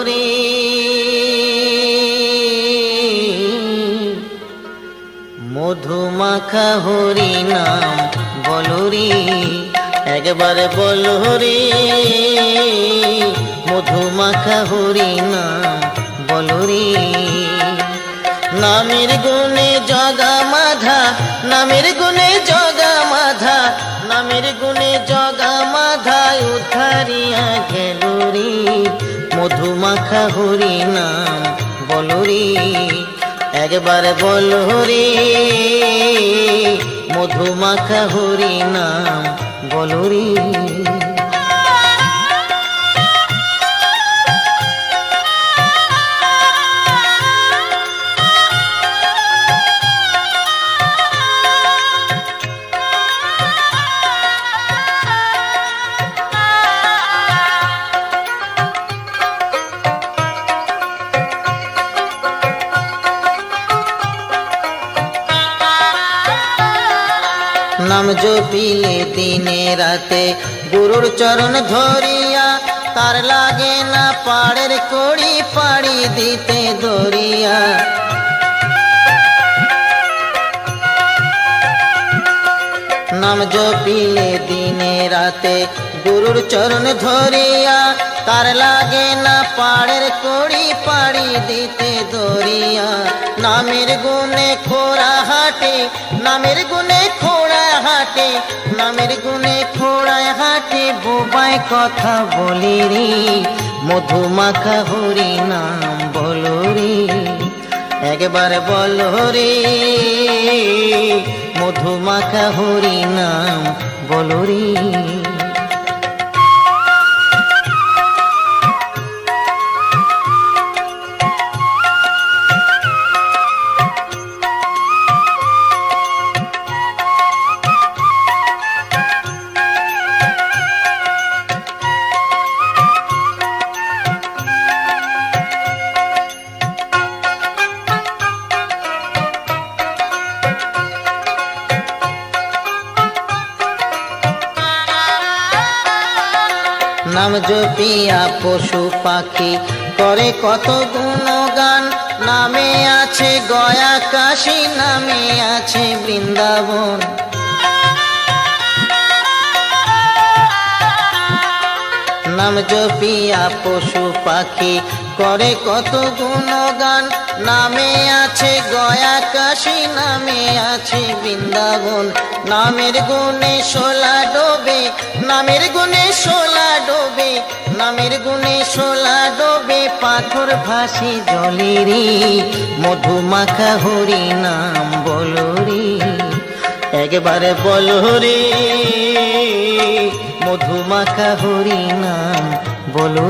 বলো মধুমাখা হরি নাম বলো রে একবারে বলো রে মধুমাখা হরি নাম বলো রে নামের গুণে জগা মাধা, নামের গুণে জগা নামের গুণে জগা মাধায় উদ্ধারিয়া গেল রে মধুমাখা হরি নাম বলো রে, একবার বলুরি মধুমাখা হরি নাম বলো নাম জপিলে দিনে রাতে। গুরুর চরণ ধরিয়া, তার লাগে না পাড়ের কড়ি পাড়ি দিতে দরিয়া। নাম জপিলে দিনে রাতে, গুরুর চরণ ধরিয়া তার লাগে না পাড়ের কড়ি পাড়ি দিতে দরিয়া। নামের গুণে খোড়া হাটে, নামের গুণে খোড়া হাটে, নামের গুণে খোড়া হাটে, বোবায় কথা বলি রে। মধুমাখা হরি নাম বলো রে, একবার বলো রে। মধুমাখা হরি নাম বলো রে। পাখি করে কত গুণগান। নামে আছে গয়া কাশী, নামে আছে বৃন্দাবন। নাম জপিয়া পশু পাখি করে কত গুণগান। নামে আছে গয়া কাশী, নামে আছে বৃন্দাবন। নামের গুণে সোলা ডোবে, নামের গুণে সোলা ডোবে, নামের গুণে সোলা ডোবে পাথর ভাসি জলেরি মধুমাখা হরি নাম বলো রে। একবারে বলো রে, মধুমাখা হরি নাম বলো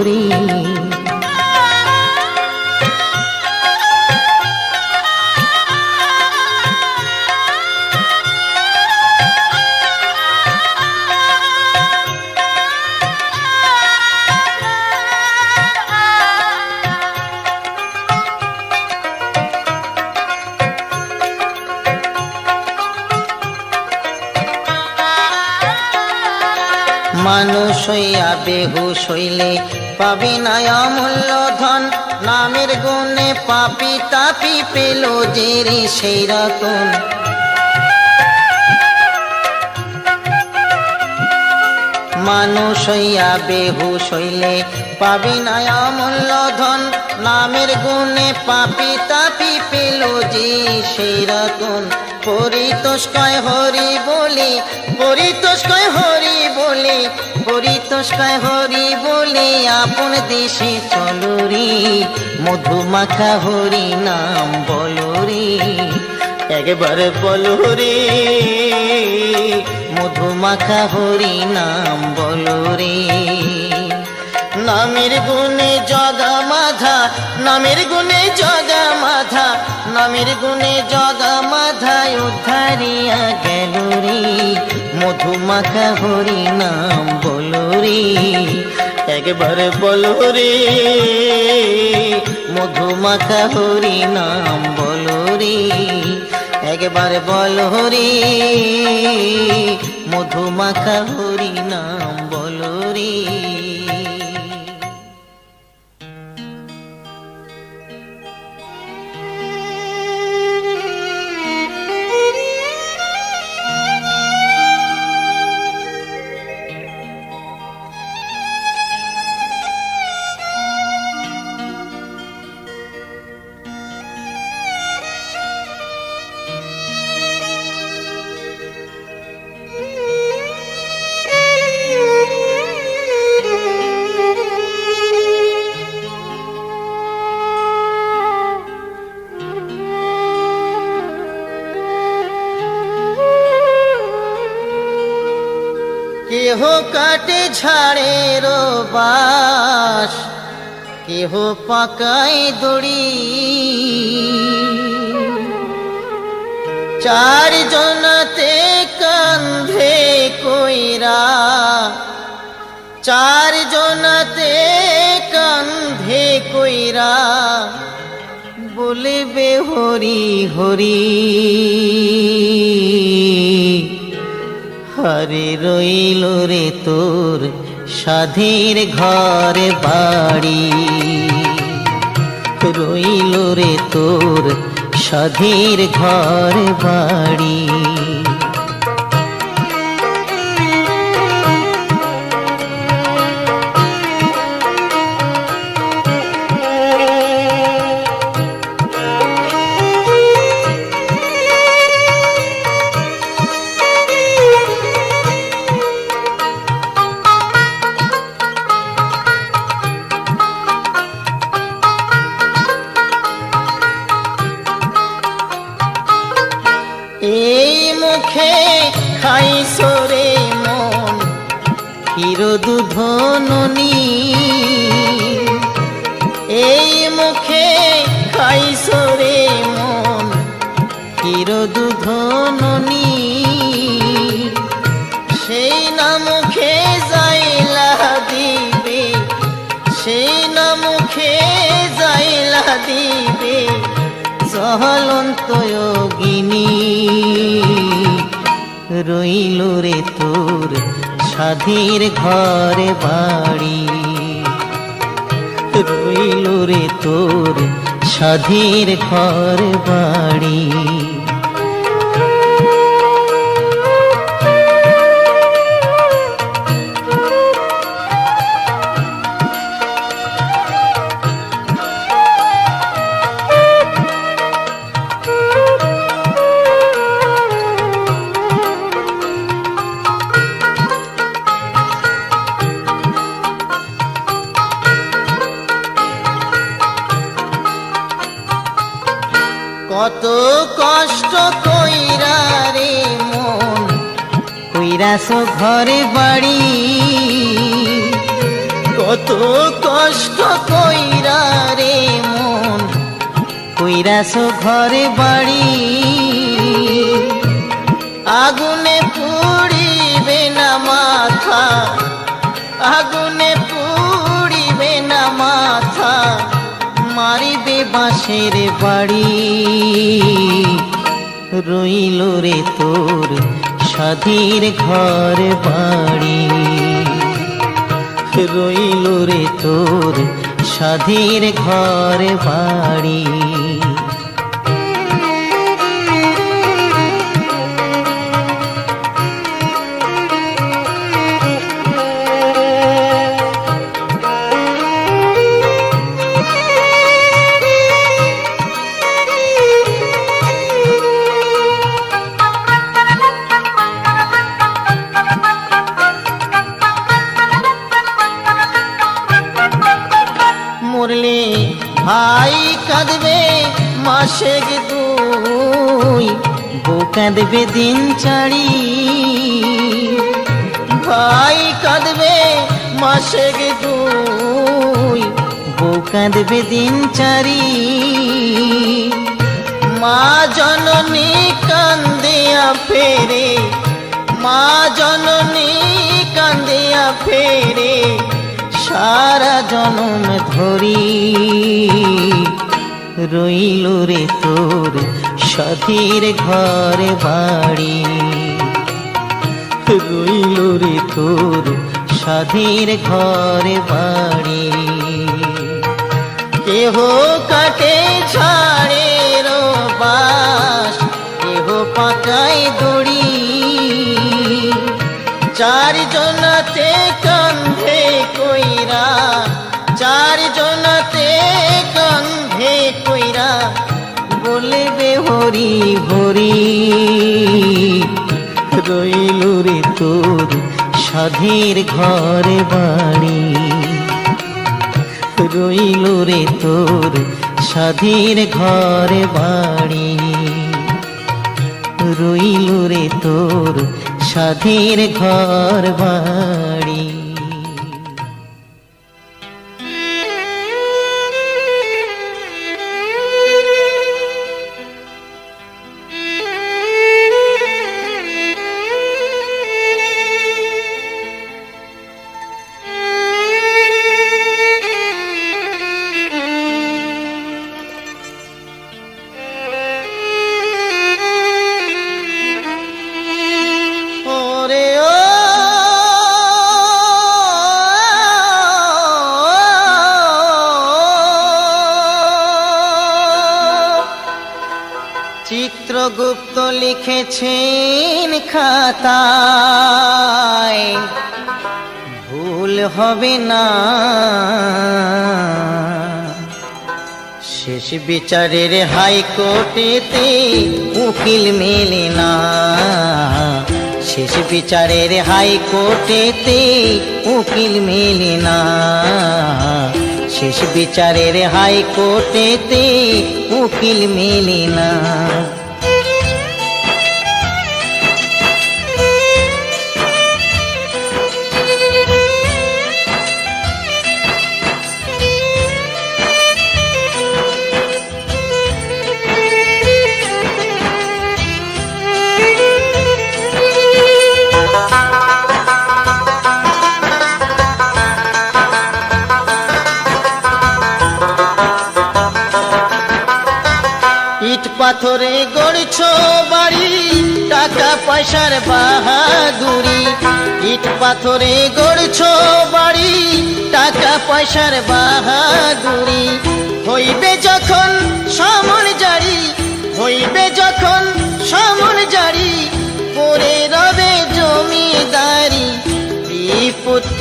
হইয়া বেহু শৈলে পাবি না অমূল্য ধন। নামের গুণে পাপি তাপি পেল জেরি সেই রকম মানুষ হইয়া বেহুশ হইলে পাবি না অমূল্য ধন। নামের গুণে পাপি তাপি পেল যে সেই রতন। পরিতোষকয় হরি বলি, পরিতোষকয় হরি বলি, পরিতোষকয় হরি বলি, আপন দেশে চলো রে মধুমাখা হরি নাম বলো রে একবার বলো রে, মধুমাখা হরি নাম বলো রে। নামের গুণে জগা মাধা, নামের গুণে জগা মাধা, নামের গুণে জগা মাধায় উদ্ধারিয়া গেল রে। মধুমাখা হরি নাম বলো রে, একবার বলো রে। মধুমাখা হরি নাম বলো রে। একবার বল হরি মধুমাখা হরি নাম বলো কেহ কাটে ঝাড়ের বাস, কেহ পাকায় দড়ি। চার জনাতে কান্ধে কইরা, চার জনাতে কান্ধে কইরা বলবে হরি হরি। হরে রইল রে তোর সাধের ঘর বাড়ি। রইল রে তোর সাধের ঘর বাড়ি। জহলন্ত যোগিনী রইল রে তোর সাধীর ঘরে বাড়ি। রইল রে তোর সাধীর ঘরে বাড়ি। ঘরে বাড়ি। কত কষ্ট কইরা রে মন কইরাস ঘরে বাড়ি। আগুনে পুড়িবে না মাথা, আগুনে পুড়িবে না মাথা, মারিবে বাঁশের বাড়ি। রইল রে তোর সাধীর ঘর বাড়ি। রইল রে তোর সাধীর ঘর বাড়ি। কাঁদবে দিন চাড়ি ভাই কাঁদবে মাসে গে দুই, বউ কাঁদবে দিন চারি। মা জননী কান্দিয়া ফেরে, মা জননী কান্দিয়া ফেরে, সারা জনম ধরি। রইল রে তোর সাধীর ঘরে বাড়ি। রইল রে তোর সাধীর ঘরে বাড়ি। কেহ কাটে ছাড়ে রো বাস, কেহ পাকায় দড়ি। চার জনতে হরি হরি রইল রে তোর সাধীর ঘরে বাড়ি রইল রে তোর সাধীর ঘরে বাড়ি রইল রে তোর সাধীর ঘর বাড়ি লিখেছেন খাতায়, ভুল হবে না। শেষ বিচারের হাইকোর্টেতে উকিল মেলে না। শেষ বিচারের হাইকোর্টেতে উকিল মেলে না। শেষ বিচারের হাইকোর্টেতে উকিল মেলে না। পাথরে গড়ছ বাড়ি, টাকা পয়সার বাহাদুরি। ইট পাথরে গড়ছ বাড়ি, টাকা পয়সার বাহাদুরি। হইবে যখন সমন জারি, হইবে যখন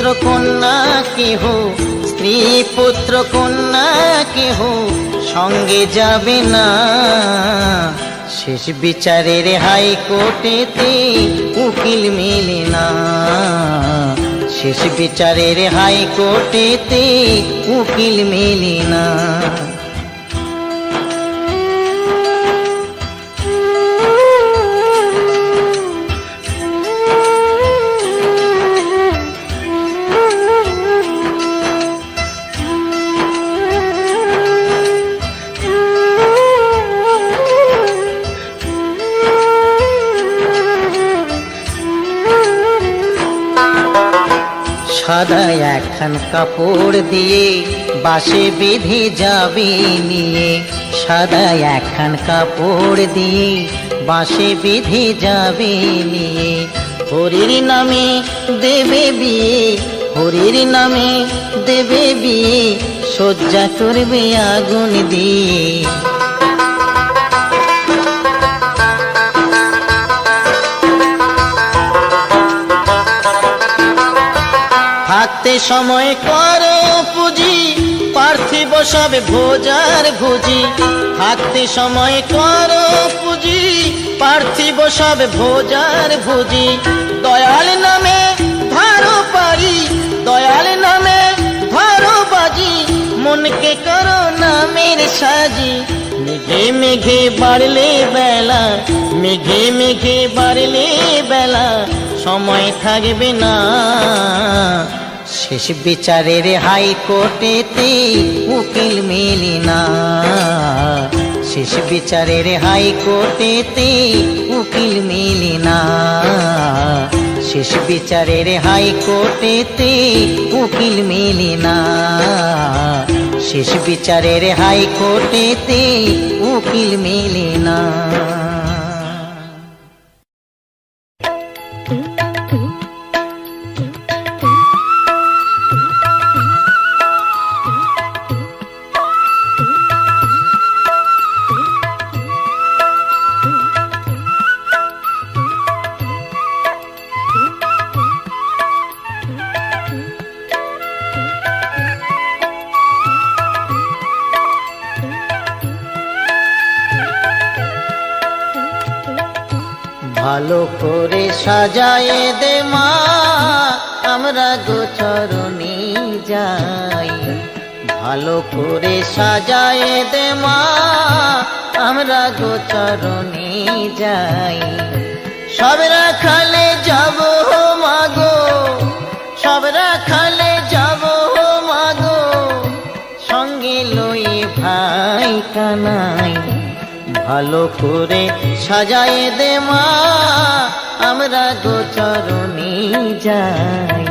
পুত্র কন্যা কেহ স্ত্রী পুত্র কন্যা কেহ সঙ্গে যাবে না। শেষ বিচারের হাইকোর্টেতে উকিল মেলে না। শেষ বিচারের হাইকোর্টেতে উকিল মেলে না। সাদা একখান কাপড় দিয়ে বাসে বেঁধে যাবে নিয়ে। সাদা একখান কাপড় দিয়ে বাসে বেঁধে যাবে নিয়ে। হরির নামে দেবে বিয়ে, হরির নামে দেবে বিয়ে সজ্জা করবে আগুন দিয়ে। থাকতে সময় করো পুঁজি। পার্থিব সব ভোজার ভুজি। থাকতে সময় করো পুঁজি। পার্থিব সব ভোজার ভুজি। দয়াল নামে ধারো পারি। দয়াল নামে ধারো বাজি। মনকে করো নামের সাজি। মেঘে মেঘে বাড়লে বেলা। মেঘে মেঘে বাড়লে বেলা। সময় থাকবে না। শেষ বিচারের হাইকোর্টেতে উকিল মেলি না। শেষ বিচারের হাইকোর্টেতে উকিল মেলি না। শেষ বিচারের হাইকোর্টেতে উকিল মেলে না। শেষ বিচারের হাইকোর্টেতে উকিল মেলে না। ভালো করে সাজায়ে দে মা, আমরা গোচরণে যাই। ভালো করে সাজায়ে দে মা, আমরা গোচরণে যাই। সবরা খালে যাব মাগো সবরা খালে যাব মাগো সঙ্গে লই ভাই কানাই। ভালো করে সাজাই দে মা আমরা গোচরণী যাই।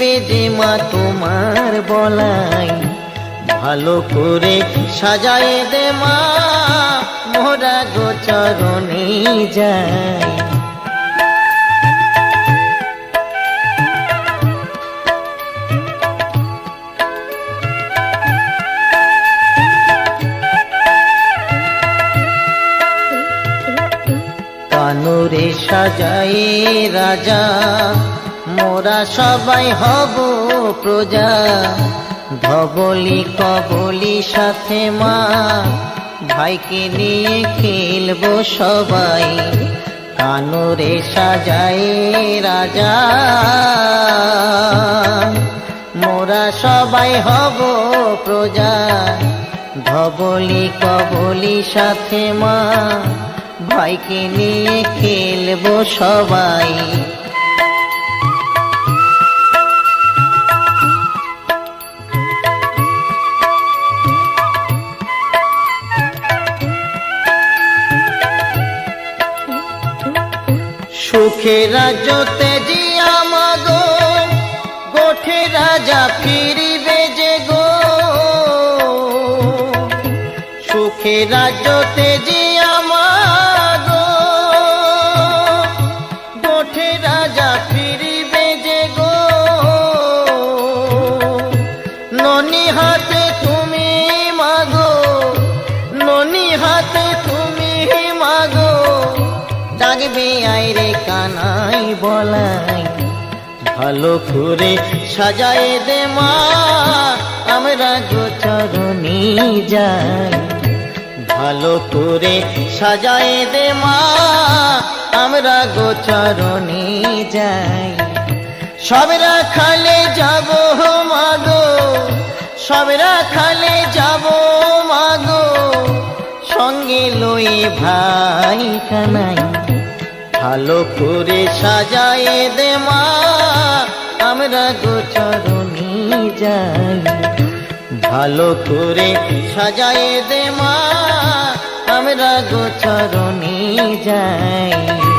দেখবে যে মা তোমার বলাই, ভালো করে সাজায় দে মা, মোরা গোচরণে যায় কানুরে সাজাই রাজা মোরা সবাই হব প্রজা। ধবলি কবলি সাথে মা। ভাইকে নিয়ে খেলব সবাই। কানুরে সাজাই রাজা। মোরা সবাই হব প্রজা। ধবলি কবলি সাথে মা। ভাইকে নিয়ে খেলব সবাই। সুখে রাজতে জিয়া মাগো গোঠে রাজা ফিরিবে যে গো। সুখে রাজতে জিয়া বলাই, ভালো করে সাজায় দে মা, আমরা গোচরণে যাই। ভালো করে সাজায় দে মা, আমরা গোচরণে যাই। সবরা খালে যাব মাগো সবরা খালে যাব মাগো সঙ্গে লই ভাই কানাই ভালো করে সাজাই দে মা, আমরা গোচরণে যাই। ভালো করে সাজাই দে মা, আমরা গোচরণে যাই।